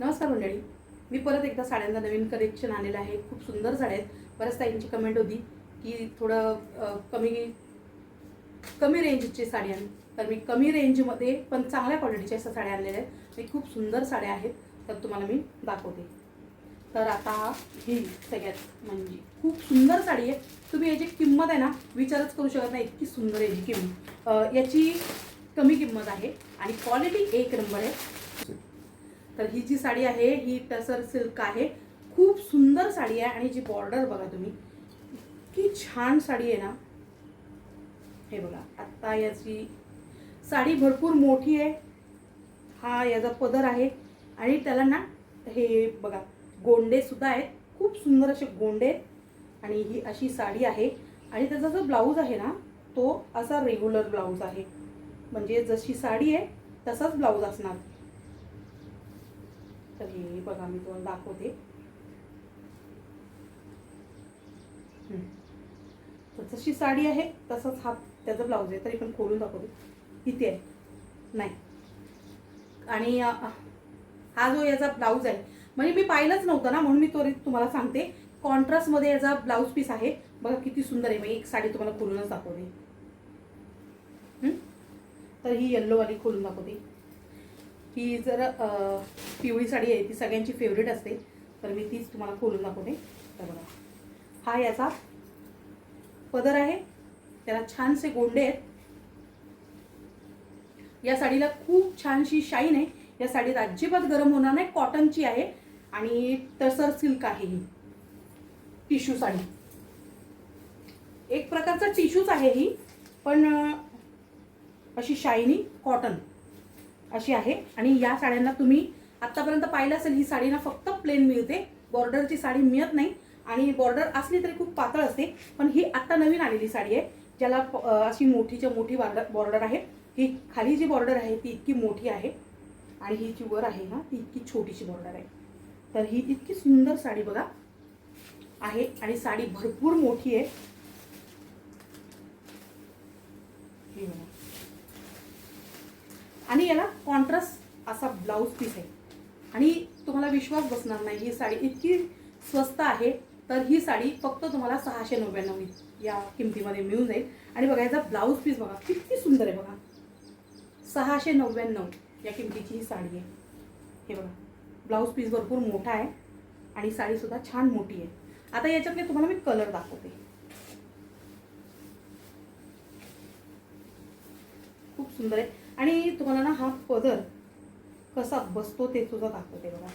नमस्कार मंडळी. मी परत एकदा साड्यांचा नवीन कलेक्शन आलेलं आहे. खूप सुंदर साड्या आहेत. बऱ्याच ताईंची कमेंट होती की थोडं कमी कमी रेंजची साडी आण तर मी कमी रेंजमध्ये पण चांगल्या क्वालिटीच्या अशा साड्या आणलेल्या आहेत. मी खूप सुंदर साड्या आहेत. तर तुम्हाला मी दाखवते. तर आता ही सगळ्यात म्हणजे खूप सुंदर साडी आहे. तुम्ही याची किंमत आहे ना विचारच करू शकत नाही. इतकी सुंदर याची किंमत. याची कमी किंमत आहे. आणि क्वालिटी एक नंबर आहे. तर ही जी साडी आहे ही टसर सिल्क आहे. खूप सुंदर साडी आहे आणि जी बॉर्डर बघा तुम्ही इतकी छान साडी आहे ना. हे बघा आत्ता याची साडी भरपूर मोठी आहे. हा याचा पदर आहे आणि त्याला ना हे बघा गोंडेसुद्धा आहेत. खूप सुंदर असे गोंडे आहेत आणि ही अशी साडी आहे. आणि त्याचा जो ब्लाऊज आहे ना तो असा रेग्युलर ब्लाऊज आहे. म्हणजे जशी साडी आहे तसाच ब्लाऊज असणार. तर हे बघा मी तुम्हाला दाखवते. तर जशी साडी आहे तसंच हा त्याचा ब्लाऊज आहे तरी पण खोलून दाखवते. इथे आहे. नाही. आणि हा जो याचा ब्लाऊज आहे म्हणजे मी पाहिलंच नव्हतं ना म्हणून मी त्वरित तुम्हाला सांगते. कॉन्ट्रास्टमध्ये याचा ब्लाऊज पीस आहे. बघा किती सुंदर आहे मी एक साडी तुम्हाला खोलूनच दाखवते. तर ही येल्लोवाली खोलून दाखवते. ही जर पिवळी साडी आहे ती सगळ्यांची फेवरेट असते तर मी तीच तुम्हाला खोलून दाखवते. तर बघा. हा याचा पदर आहे. त्याला छानसे गोंडे आहेत. या साडीला खूप छानशी शाईन आहे. या साडीत अजिबात गरम होणार नाही. कॉटनची आहे. आणि टसर सिल्क आहे ही. टिश्यू साडी. एक प्रकारचा टिश्यूच आहे ही. पण अशी शायनी कॉटन अशी आहे. आणि या साड्यांना तुम्ही आत्तापर्यंत पाहिलं असेल ही साडी ना फक्त प्लेन मिळते. बॉर्डरची साडी मिळत नाही. आणि बॉर्डर असली तरी खूप पातळ असते. पण ही आत्ता नवीन आलेली साडी आहे ज्याला अशी मोठीच्या मोठी बॉर्डर बॉर्डर आहे. ही खाली जी बॉर्डर आहे ती इतकी मोठी आहे. आणि ही जी वर आहे ना ती इतकी छोटीशी बॉर्डर आहे. तर ही इतकी सुंदर साडी बघा आहे. आणि साडी भरपूर मोठी आहे. बघा. आणि याला कॉन्ट्रास्ट असा ब्लाऊज पीस आहे. आणि तुम्हाला विश्वास बसणार नाही ही साडी इतकी स्वस्त आहे तर ही साडी फक्त तुम्हाला सहाशे नव्याण्णव या किमतीमध्ये मिळून जाईल. आणि बघा याचा ब्लाऊज पीस बघा किती सुंदर आहे बघा. सहाशे नव्याण्णव या किमतीची ही साडी आहे. हे बघा ब्लाऊज पीस भरपूर मोठा आहे आणि साडीसुद्धा छान मोठी आहे. आता याच्यातले तुम्हाला मी कलर दाखवते. खूप सुंदर आहे. आणि तुम्हाला ना हा पदर कसा बसतो ते सुद्धा दाखवते बघा.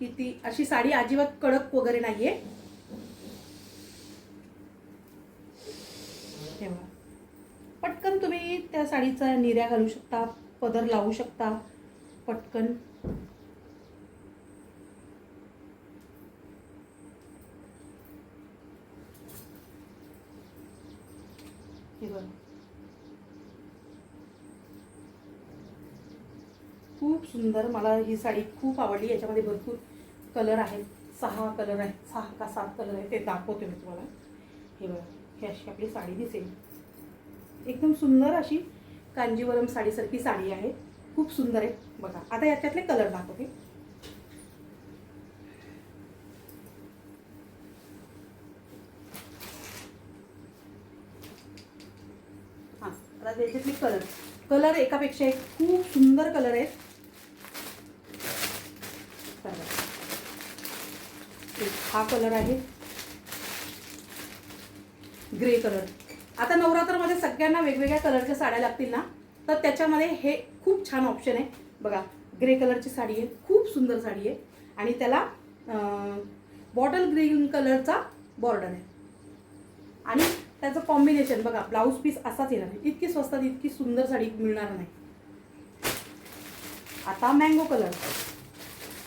किती अशी साडी अजिबात कडक वगैरे नाहीये. तेव्हा पटकन तुम्ही त्या साडीचा निर्या घालू शकता पदर लावू शकता. पटकन. हे बघा. खूप सुंदर मला ही साडी खूप आवडली. याच्यामध्ये भरपूर कलर आहेत. सहा कलर आहेत. सहा का सात कलर आहेत ते दाखवते मी तुम्हाला. हे बघा ही अशी आपली साडी दिसेल. एकदम सुंदर अशी कांजीवरम साडीसारखी साडी आहे. खूप सुंदर आहे. बघा आता याच्यातले कलर दाखवते हां आता त्याच्यातले कलर. कलर एकापेक्षा एक खूप सुंदर कलर आहेत. हा कलर आहे. Grey colour. आता नवरात्रामध्ये सगळ्यांना वेगवेगळ्या कलरच्या साड्या लागतील ना? तर त्याच्यामध्ये हे खूप छान ऑप्शन आहे. बघा ग्रे कलरची साडी आहे. खूप सुंदर साडी आहे. आणि त्याला बॉटल ग्रीन कलरचा बॉर्डर आहे. आणि त्याचं कॉम्बिनेशन बघा ब्लाऊज पीस असाच येणार नाही. इतकी स्वस्तात इतकी सुंदर साडी मिळणार नाही. आता मँगो कलर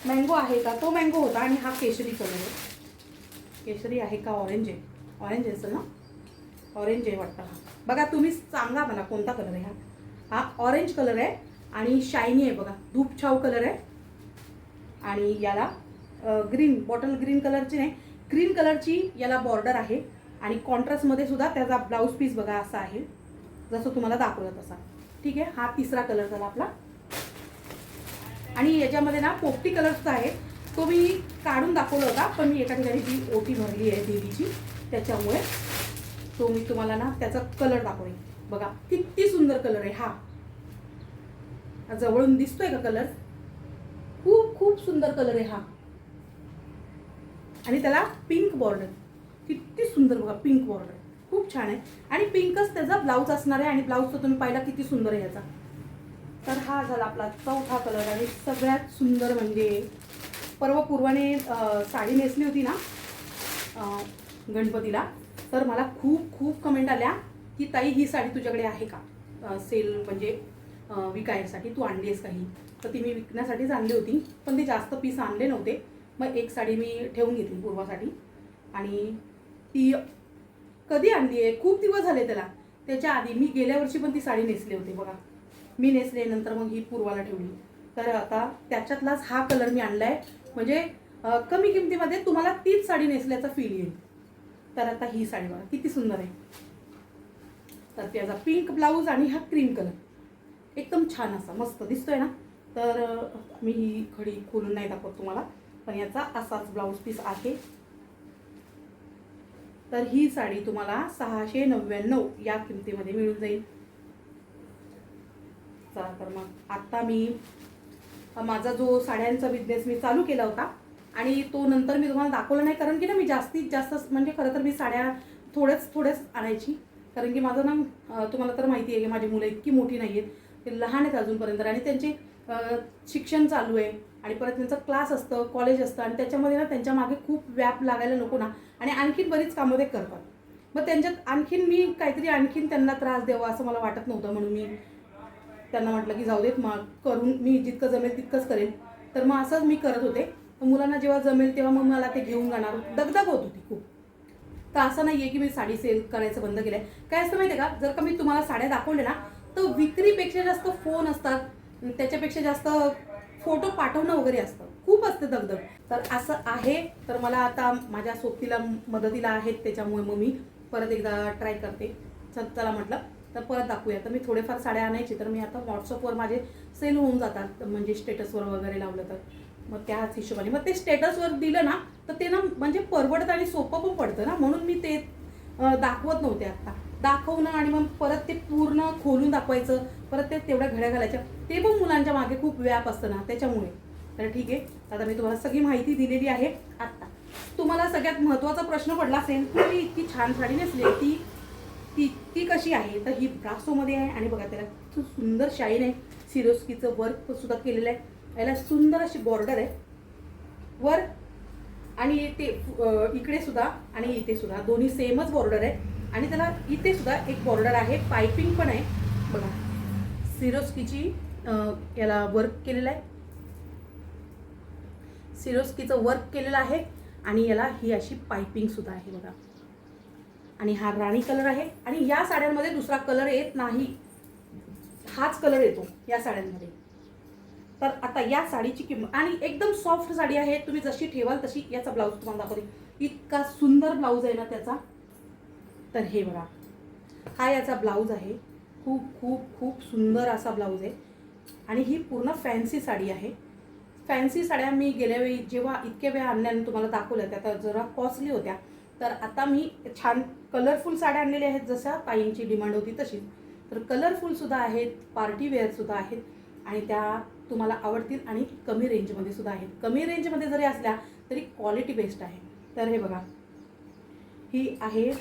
मँगो आहे का? तो मँगो होता आणि हा केशरी कलर आहे. केशरी आहे का? ऑरेंज आहे. ऑरेंज असेल ना? ऑरेंज आहे वाटतं हा. बघा तुम्ही सांगा मला कोणता कलर आहे हा. हा ऑरेंज कलर आहे आणि शायनी आहे बघा. धूप छाव कलर आहे. आणि याला ग्रीन बॉटल ग्रीन कलरची नाही. ग्रीन कलरची याला बॉर्डर आहे. आणि कॉन्ट्रास्टमध्ये सुद्धा त्याचा ब्लाऊज पीस बघा असा आहे. जसं तुम्हाला दाखवलं तसा. ठीक आहे? हा तिसरा कलर झाला आपला. आणि याच्यामध्ये ना पोपटी कलरचा आहे तो मी काढून दाखवला होता पण मी एका ठिकाणी जी ओटी भरली आहे देवीची त्याच्यामुळे तो मी तुम्हाला ना त्याचा कलर दाखवेन. बघा किती सुंदर कलर आहे हा. हा जवळून दिसतोय का कलर खूप खूप सुंदर कलर आहे हा. आणि त्याला पिंक बॉर्डर किती सुंदर बघा पिंक बॉर्डर खूप छान आहे. आणि पिंकच त्याचा ब्लाऊज असणार आहे आणि ब्लाऊज तर तुम्ही पाहिला किती सुंदर आहे याचा. तर हा झाला आपला चौथा कलर आणि सगळ्यात सुंदर म्हणजे परवा पूर्वाने साडी नेसली होती ना गणपतीला. तर मला खूप खूप कमेंट आल्या की ताई ही साडी तुझ्याकडे आहे का? सेल म्हणजे विकायसाठी तू आणली आहेस काही तर ती मी विकण्यासाठीच आणली होती पण ते जास्त पीस आणले नव्हते. मग एक साडी मी ठेवून घेतली पूर्वासाठी. आणि ती कधी आणली आहे? खूप दिवस झाले त्याला. त्याच्या आधी मी गेल्या वर्षी पण ती साडी नेसली होती बघा. मी नेसले नंतर मग ही पूर्वाला ठेवली. तर आता त्याच्यातलाच हा कलर मी आणला आहे म्हणजे कमी किमतीमध्ये तुम्हाला तीच साडी नेसल्याचा फील येईल. तर आता ही साडी बघा किती सुंदर आहे. तर त्याचा पिंक ब्लाऊज आणि हा क्रीम कलर एकदम छान असा मस्त दिसतोय ना? तर मी ही खडी खोलून नाही दाखवत तुम्हाला पण याचा असाच ब्लाऊज पीस आहे. तर ही साडी तुम्हाला सहाशे नव्याण्णव या किमतीमध्ये मिळून जाईल. चला तर मग आत्ता मी माझा जो साड्यांचा बिझनेस मी चालू केला होता आणि तो नंतर मी तुम्हाला दाखवला नाही कारण की ना मी जास्तीत जास्त म्हणजे खरं तर मी साड्या थोड्याच थोड्याच आणायची. कारण की माझं ना तुम्हाला तर माहिती आहे की माझी मुलं इतकी मोठी नाही आहेत ते लहान आहेत अजूनपर्यंत आणि त्यांचे शिक्षण चालू आहे आणि परत त्यांचं क्लास असतं कॉलेज असतं आणि त्याच्यामध्ये ना त्यांच्या मागे खूप व्याप लागायला नको ना. आणि आणखीन बरीच कामं ते करतात. मग त्यांच्यात आणखीन मी काहीतरी आणखीन त्यांना त्रास द्यावा असं मला वाटत नव्हतं म्हणून मी त्यांना म्हटलं की जाऊ देत मग करून मी जितकं जमेल तितकंच करेल तर मग असंच मी करत होते. मुलांना जेव्हा जमेल तेव्हा मग मला ते घेऊन जाणार. दगदग होत होती खूप. तर असं नाही आहे की मी साडी सेल करायचं बंद केलं आहे काय असतं माहिती आहे का? जर का मी तुम्हाला साड्या दाखवल्या ना तर विक्रीपेक्षा जास्त फोन असतात. त्याच्यापेक्षा जास्त फोटो पाठवणं वगैरे असतं. खूप असते दगदग. तर असं आहे. तर मला आता माझ्या सोबतीला मदतीला आहेत त्याच्यामुळे मग मी परत एकदा ट्राय करते. चल चला म्हटलं तर परत दाखवूया. तर मी थोडेफार साड्या आणायची. तर मी आता व्हॉट्सअपवर माझे सेल होऊन जातात. म्हणजे स्टेटसवर वगैरे लावलं तर. मग त्याच हिशोबाने. मग ते स्टेटसवर दिलं ना तर ते ना म्हणजे परवडतं आणि सोपं पण पडतं ना. म्हणून मी ते दाखवत नव्हते आत्ता दाखवणं आणि मग परत ते पूर्ण खोलून दाखवायचं परत ते तेवढ्या घड्या घालायच्या ते पण मुलांच्या मागे खूप व्याप असतं ना त्याच्यामुळे. तर ठीक आहे. आता मी तुम्हाला सगळी माहिती दिलेली आहे. आत्ता तुम्हाला सगळ्यात महत्त्वाचा प्रश्न पडला असेल की मी इतकी छान साडी नेसली ती ती ती कशी आहे? तर ही ब्रासोमध्ये आहे आणि बघा त्याला खूप सुंदर शाईन आहे. सिरोस्कीचं वर्क सुद्धा केलेलं आहे. याला सुंदर अशी बॉर्डर आहे. वर आणि ते इकडे सुद्धा आणि इथे सुद्धा. दोन्ही सेमच बॉर्डर आहे. आणि त्याला इथे सुद्धा एक बॉर्डर आहे. पायपिंग पण आहे. बघा सिरोस्कीची याला वर्क केलेलं आहे. सिरोस्कीचं वर्क केलेलं आहे आणि याला ही अशी पायपिंगसुद्धा आहे बघा. आणि हा राणी कलर आहे आणि या साड्यांमध्ये दुसरा कलर येत नाही. हाच कलर येतो या साड्यांमध्ये. तर आता या साडीची किंमत आणि एकदम सॉफ्ट साडी आहे. तुम्ही जशी ठेवाल तशी याचा ब्लाऊज तुम्हाला दाखवते. इतका सुंदर ब्लाऊज आहे ना त्याचा. तर हे बघा. हा याचा ब्लाऊज आहे. खूप खूप खूप सुंदर असा ब्लाऊज आहे. आणि ही पूर्ण फॅन्सी साडी आहे. फॅन्सी साड्या मी गेल्या वेळी जेव्हा इतक्या वेळा आणल्याने तुम्हाला दाखवल्या त्या तर जरा कॉस्टली होत्या. तर आता मी छान कलरफुल साड्या आणलेल्या आहेत जशा ताईंची डिमांड होती तशीच. तर कलरफुलसुद्धा आहेत पार्टी वेअरसुद्धा आहेत आणि त्या तुम्हाला आवडतील आणि कमी रेंजमध्ये सुद्धा आहेत. कमी रेंजमध्ये जरी असल्या तरी क्वालिटी बेस्ट आहे. तर हे बघा. ही आहे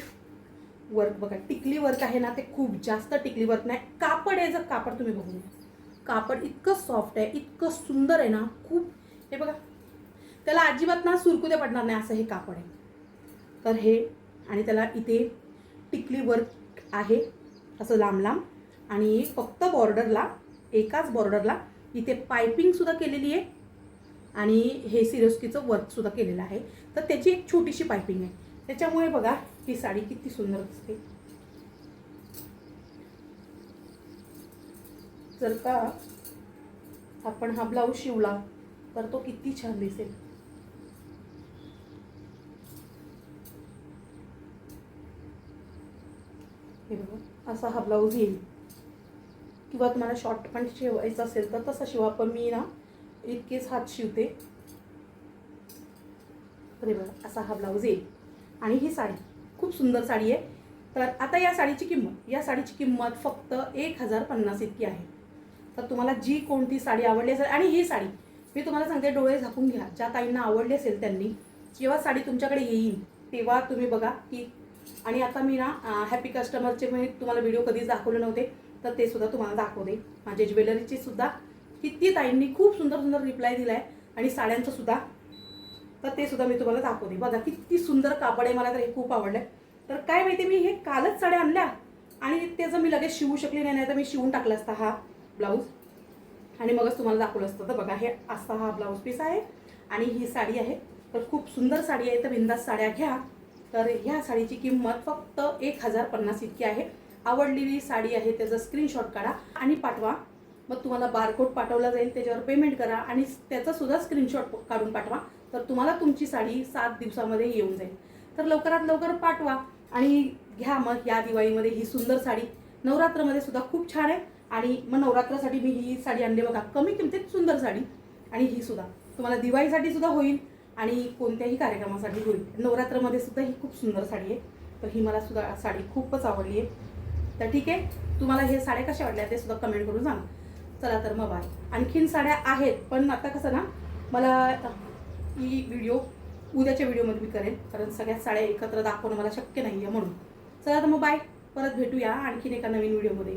वर्क बघा टिकली वर्क आहे ना ते खूप जास्त टिकली वर्क नाही. कापड आहे जर कापड तुम्ही बघून घ्या. कापड इतकं सॉफ्ट आहे इतकं सुंदर आहे ना खूप. हे बघा. त्याला अजिबात ना सुरकुदे पडणार नाही असं हे कापड आहे. तर हे आणि त्याला इथे टिकली वर्क आहे असं लांब लांब. आणि फक्त बॉर्डरला एकाच बॉर्डरला इथे पायपिंगसुद्धा केलेली आहे. आणि हे सिरोस्कीचं वर्कसुद्धा केलेलं आहे. तर त्याची एक छोटीशी पायपिंग आहे. त्याच्यामुळे बघा ही साडी किती सुंदर दिसते. जर का आपण हा ब्लाऊज शिवला तर तो किती छान दिसेल. हे बघा असा हा ब्लाऊज येईल. किंवा तुम्हाला शॉर्ट पण शिवायचा असेल तर तसा शिवा. पण मी ना इतकेच हात शिवते. अरे बघा असा हा ब्लाऊज येईल. आणि ही साडी खूप सुंदर साडी आहे. तर आता या साडीची किंमत या साडीची किंमत फक्त एक हजार पन्नास इतकी आहे. तर तुम्हाला जी कोणती साडी आवडली असेल आणि ही साडी मी तुम्हाला सांगते डोळे झाकून घ्या. ज्या ताईंना आवडली असेल त्यांनी जेव्हा साडी तुमच्याकडे येईल तेव्हा तुम्ही बघा की आणि आता मी ना हॅपी कस्टमरचे मी तुम्हाला व्हिडिओ कधीच दाखवले नव्हते तर ते सुद्धा तुम्हाला दाखवते. माझे ज्वेलरीची सुद्धा किती ताईंनी खूप सुंदर सुंदर रिप्लाय दिला आहे आणि साड्यांचं सुद्धा तर ते सुद्धा मी तुम्हाला दाखवते. बघा किती सुंदर कापड आहे मला तर हे खूप आवडलं तर काय माहिती मी हे कालच साड्या आणल्या आणि त्याचं मी लगेच शिवू शकले नाही नाही तर मी शिवून टाकला असता हा. ब्लाऊज. आणि मगच तुम्हाला दाखवलं असतं. तर बघा हे असा हा ब्लाऊज पीस आहे. आणि ही साडी आहे. तर खूप सुंदर साडी आहे. तर बिंदास साड्या घ्या. तर ह्या साडीची किंमत फक्त एक हजार पन्नास इतकी आहे. आवडलेली साडी आहे त्याचा स्क्रीनशॉट काढा आणि पाठवा. मग तुम्हाला बारकोड पाठवला जाईल. त्याच्यावर पेमेंट करा आणि त्याचासुद्धा स्क्रीनशॉट काढून पाठवा. तर तुम्हाला तुमची साडी सात दिवसामध्ये येऊन जाईल. तर लवकरात लवकर पाठवा आणि घ्या मग या दिवाळीमध्ये ही सुंदर साडी. नवरात्रमध्ये सुद्धा खूप छान आहे. आणि मग नवरात्रासाठी मी ही साडी आणली. बघा कमी किमतीत सुंदर साडी. आणि ही सुद्धा. तुम्हाला दिवाळीसाठी सुद्धा होईल आणि कोणत्याही कार्यक्रमासाठी होईल. नवरात्रामध्ये सुद्धा ही खूप सुंदर साडी आहे. तर ही मला सुद्धा साडी खूपच आवडली आहे. तर ठीक आहे. तुम्हाला हे साड्या कशा वाटल्या ते सुद्धा कमेंट करून सांगा. चला तर मग बाय आणखीन साड्या आहेत पण आता कसं ना मला ही व्हिडिओ उद्याच्या व्हिडिओमध्ये मी करेन. कारण सगळ्या साड्या एकत्र दाखवणं मला शक्य नाही आहे म्हणून. चला तर मग बाय परत भेटूया आणखीन एका नवीन व्हिडिओमध्ये